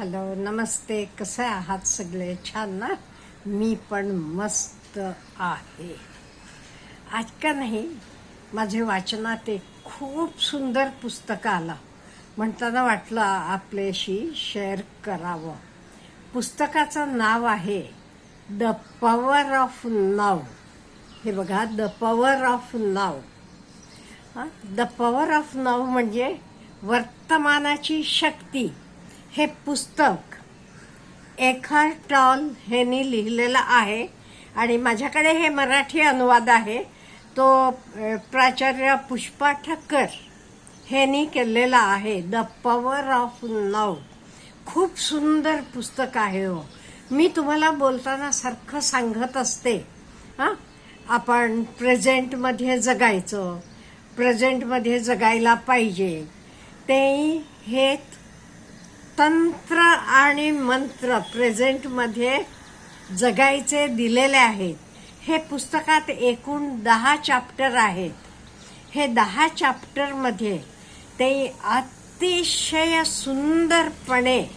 Hello नमस्ते. कसे आहात सगळे? छान ना? मी पण मस्त आहे. आज का नाही माझे वाचनात एक खूप सुंदर पुस्तक आलं. म्हणताना वाटलं आपल्याशी शेअर करावं. पुस्तकाचं नाव आहे द पॉवर ऑफ नाव. हे बघा the power of now. The power of now म्हणजे वर्तमानाची शक्ती. हे पुस्तक एखार टॉल ह्यांनी लिहिलेलं आहे आणि माझ्याकडे हे मराठी अनुवाद आहे. तो प्राचार्य पुष्पा ठक्कर ह्यांनी केलेला आहे. द पॉवर ऑफ नाव खूप सुंदर पुस्तक आहे हो. मी तुम्हाला बोलताना सारखं सांगत असते. हां? आपण प्रेझेंटमध्ये जगायचं. प्रेझेंटमध्ये जगायला पाहिजे. ते हे तंत्र आणि मंत्र प्रेझेंटमध्ये जगायचे दिलेले आहेत. हे पुस्तकात एकूण दहा चॅप्टर आहेत. हे दहा चॅप्टरमध्ये ते अतिशय सुंदरपणे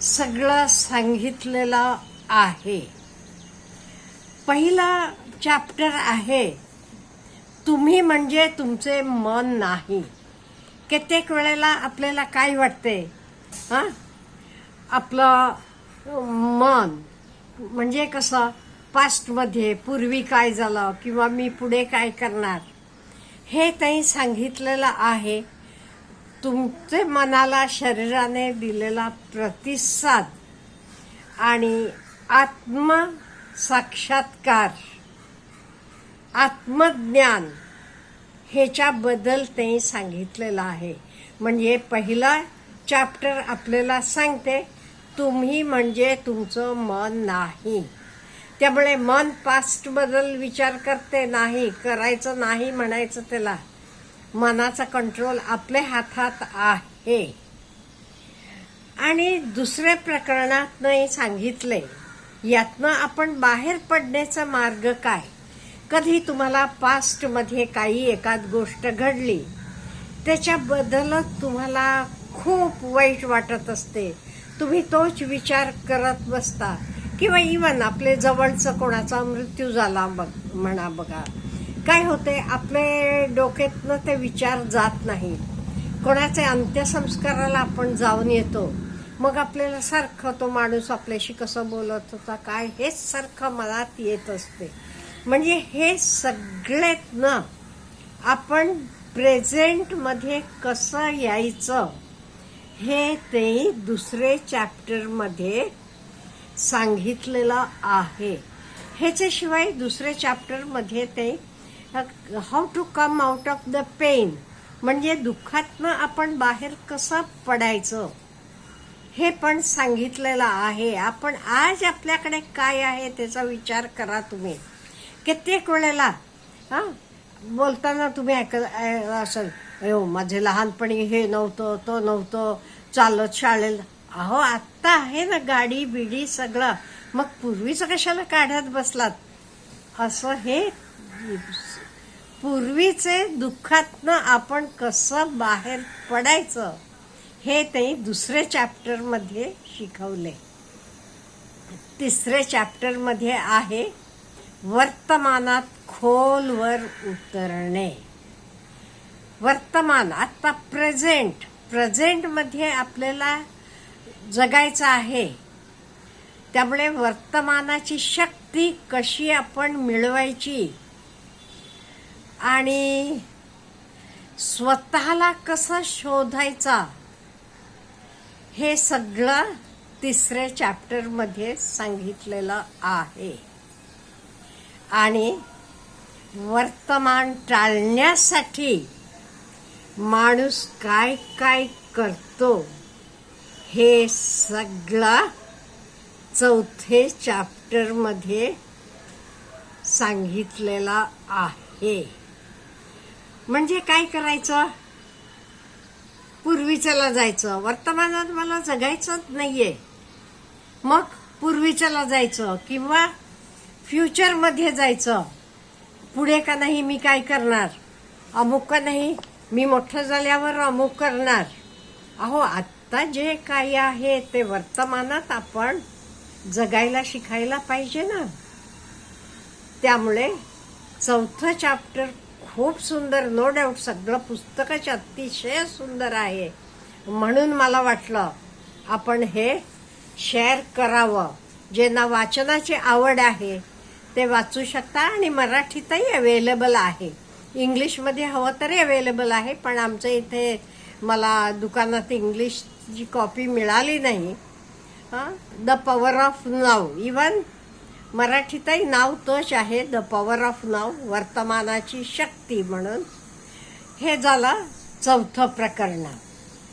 सगळं सांगितलेलं आहे. पहिला चॅप्टर आहे तुम्ही म्हणजे तुमचे मन नाही. कित्येक वेळेला आपल्याला काय वाटते? हां? आपलं मन. म्हणजे कसं पास्टमध्ये पूर्वी काय झालं किंवा मी पुढे काय करणार? हे त्यांनी सांगितलेलं आहे. तुमचे मनाला शरीराने दिलेला प्रतिसाद आणि आत्म साक्षात्कार आत्मज्ञान ह्याच्याबद्दल त्यांनी सांगितलेलं आहे. म्हणजे पहिला चॅप्टर आपल्याला सांगते तुम्ही म्हणजे तुमचं मन नाही. त्यामुळे मन पास्टबद्दल विचार करते नाही करायचं नाही म्हणायचं त्याला. मनाचा कंट्रोल आपल्या हातात आहे. आणि दुसऱ्या प्रकरणात नाही सांगितले यातनं आपण बाहेर पडण्याचा मार्ग काय? कधी तुम्हाला पास्टमध्ये काही एखाद गोष्ट घडली त्याच्याबद्दलच तुम्हाला खूप वाईट वाटत असते. तुम्ही तोच विचार करत बसता. किंवा इवन आपले जवळचं कोणाचा मृत्यू झाला बघ म्हणा बघा. काय होते आपले डोक्यातनं ते विचार जात नाही. कोणाचे अंत्यसंस्काराला आपण जाऊन येतो. मग आपल्याला सारखं तो माणूस आपल्याशी कसं बोलत होता काय हेच सारखं मनात येत असते. म्हणजे हे सगळ्यातनं आपण प्रेझेंटमध्ये कसं यायचं? हे ते दुसरे चॅप्टरमध्ये सांगितलेलं आहे. ह्याच्याशिवाय दुसऱ्या चॅप्टरमध्ये ते how to come out of the pain म्हणजे दुःखातनं आपण बाहेर कसं पडायचं हे पण सांगितलेलं आहे. आपण आज आपल्याकडे काय आहे त्याचा विचार करा तुम्ही. कित्येक वेळेला हां बोलताना तुम्ही ऐक असेल असं अयो माझे लहानपणी हे नव्हतं तो नव्हतं चालत शाळेला अहो आत्ता आहे ना गाडी बिडी सगळं. मग पूर्वीचं कशाला काढ्यात बसलात? असं हे पूर्वीचे दुःखातनं आपण कसं बाहेर पडायचं हे त्यांनी दुसऱ्या चॅप्टरमध्ये शिकवले. तिसऱ्या चॅप्टरमध्ये आहे वर्तमानात खोलवर उतरणे. वर्तमान आत्ता प्रेझेंट प्रेझेंटमध्ये आपल्याला जगायचं आहे. त्यामुळे वर्तमानाची शक्ती कशी आपण मिळवायची? आणि स्वतःला कसं शोधायचा? हे सगळं तिसऱ्या चॅप्टरमध्ये सांगितलेलं आहे. आणि वर्तमान टाळण्यासाठी माणूस काय काय करतो हे सगळं चौथे चॅप्टरमध्ये सांगितलेला आहे. म्हणजे काय करायचं? पूर्वीच्याला जायचं. वर्तमानात मला जगायचंच नाहीये. मग पूर्वीच्याला जायचं किंवा फ्युचरमध्ये जायचं. पुढे का नाही मी काय करणार? अमुक का नाही मी मोठं झाल्यावर अमुक करणार. अहो आत्ता जे काही आहे ते वर्तमानात आपण जगायला शिकायला पाहिजे ना. त्यामुळे चौथं चॅप्टर खूप सुंदर नो डाऊट सगळं पुस्तकच अतिशय सुंदर आहे. म्हणून मला वाटलं आपण हे शेअर करावं. ज्यांना वाचनाची आवड आहे ते वाचू शकता आणि मराठीतही अवेलेबल आहे. इंग्लिशमध्ये हवं तरी अवेलेबल आहे पण आमच्या इथे मला दुकानात इंग्लिशची कॉपी मिळाली नाही. The power of now even मराठीतही नाव तोच आहे द पॉवर ऑफ नाव वर्तमानाची शक्ती म्हणून. हे झालं चौथं प्रकरण.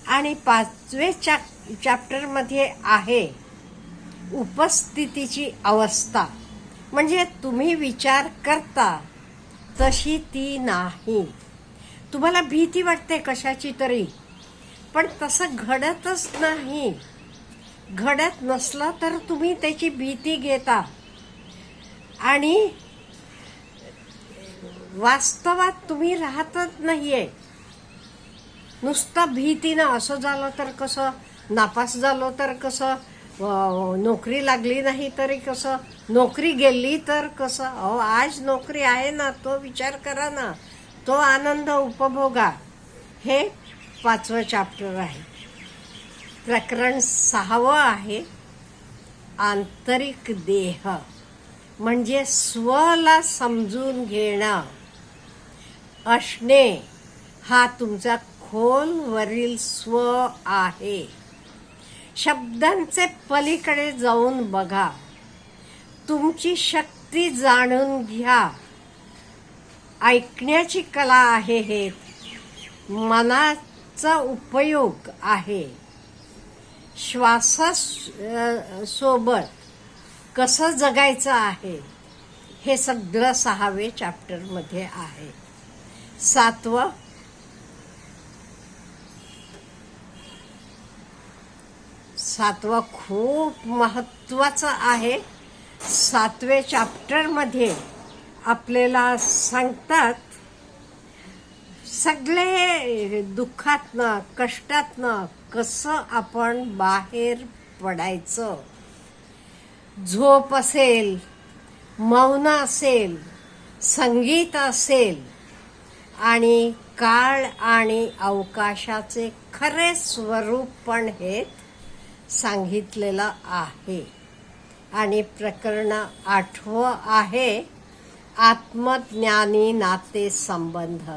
आणि पाचवे चॅ चॅप्टरमध्ये आहे उपस्थितीची अवस्था. म्हणजे तुम्ही विचार करता. तशी ती नाही. तुम्हाला भीती वाटते कशाची तरी पण तसं घडतच नाही. घडत नसलं तर तुम्ही त्याची भीती घेता. आणि वास्तवात तुम्ही राहतच नाहीये. नुसतं भीतीनं असं झालं तर कसं नापास झालो तर कसं नोकरी लागली नाही तरी कसं नोकरी गेली तर कसं? अहो आज नोकरी आहे ना तो विचार करा ना. तो आनंद उपभोगा. हे पाचवं चॅप्टर आहे. प्रकरण सहावं आहे आंतरिक देह. म्हणजे स्वला समजून घेणं. असणे हा तुमचा खोलवरील स्व आहे. शब्दांचे पलीकडे जाऊन बघा. तुमची शक्ती जाणून घ्या. ऐकण्याची कला आहे हे. मनाचा उपयोग आहे. श्वासा सोबत कसं जगायचं आहे हे सगळं सहावे चॅप्टरमध्ये आहे. सातवं. सातवं खूप महत्त्वाचं आहे. सातवे चॅप्टरमध्ये आपल्याला सांगतात सगळे दुःखातनं कष्टातनं कसं आपण बाहेर पडायचं? झोप असेल मौन असेल संगीत असेल आणि काळ आणि अवकाशाचे खरे स्वरूप पण हे सांगितलेलं आहे. आणि प्रकरण आठवं आहे आत्मज्ञानी नाते संबंध.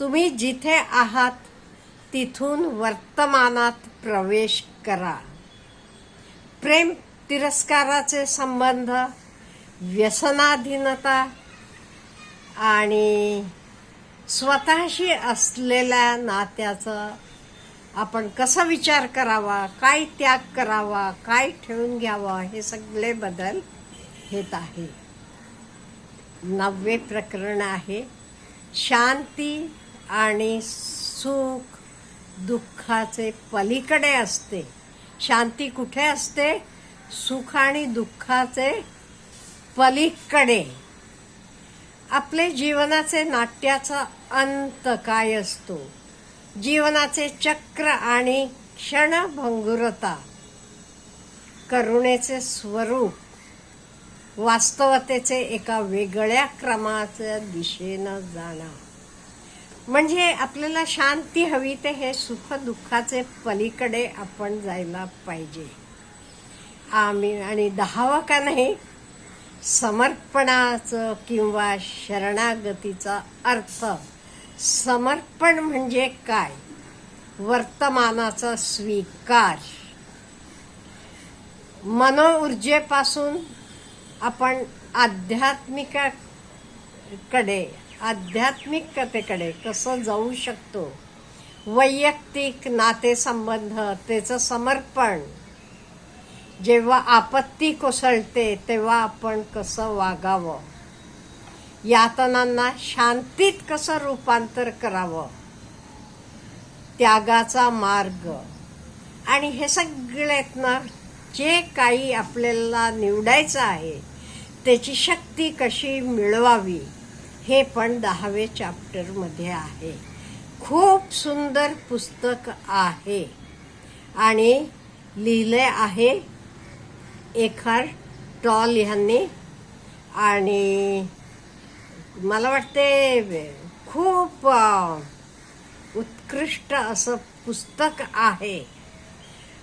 तुम्ही जिथे आहात तिथून वर्तमानात प्रवेश करा. प्रेम तिरस्काराचे संबंध व्यसनाधीनता आणि स्वतःशी असलेल्या नात्याचं आपण कसा विचार करावा काय त्याग करावा काय ठेवून घ्यावा हे सगळे बदल हेत आहे. नववे प्रकरण आहे शांती आणि सुख दुःखाचे पलीकडे असते. शांती कुठे असते? सुख आणि दुःखाचे पलीकडे. आपले जीवनाचे नाट्याचा अंत काय असतो? जीवनाचे चक्र आणि क्षणभंगुरता करुणेचे स्वरूप वास्तवतेचे एका वेगळ्या क्रमाच्या दिशेनं जाणं. म्हणजे आपल्याला शांती हवी ते हे सुख दुःखाचे पलीकडे आपण जायला पाहिजे. आम्ही आणि दहावं का नाही समर्पणाचं किंवा शरणागतीचा अर्थ. समर्पण म्हणजे काय? वर्तमानाचा स्वीकार. मनोऊर्जेपासून आपण आध्यात्मिकाकडे आध्यात्मिकतेकडे कसं जाऊ शकतो? वैयक्तिक नातेसंबंध त्याचं समर्पण. जेव्हा आपत्ती कोसळते तेव्हा आपण कसं वागावं? यातनांना शांतीत कसं रूपांतर करावं? त्यागाचा मार्ग. आणि हे सगळ्यातनं जे काही आपल्याला निवडायचं आहे त्याची शक्ती कशी मिळवावी हे पण दहावे चॅप्टरमध्ये आहे. खूप सुंदर पुस्तक आहे. आणि लिहिले आहे एखार टॉल ह्यांनी आणि मला वाटते खूप उत्कृष्ट असं पुस्तक आहे.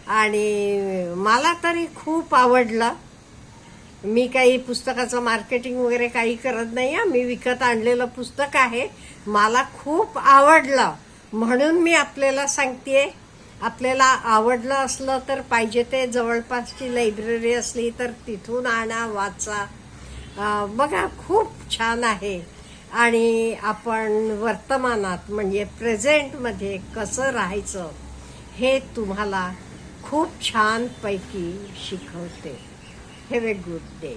आणि मला तरी खूप आवडलं. मी काही पुस्तकाचं मार्केटिंग वगैरे काही करत नाही आहे. मी विकत आणलेलं पुस्तक आहे. मला खूप आवडलं. म्हणून मी आपल्याला सांगते आपल्याला आवडलं असलं तर पाहिजे ते. जवळपासची लायब्ररी असली तर तिथून आणा वाचा. बघा खूप छान आहे. आणि आपण वर्तमानात म्हणजे प्रेझेंटमध्ये कसं राहायचं हे तुम्हाला खूप छानपैकी शिकवते. Have a good day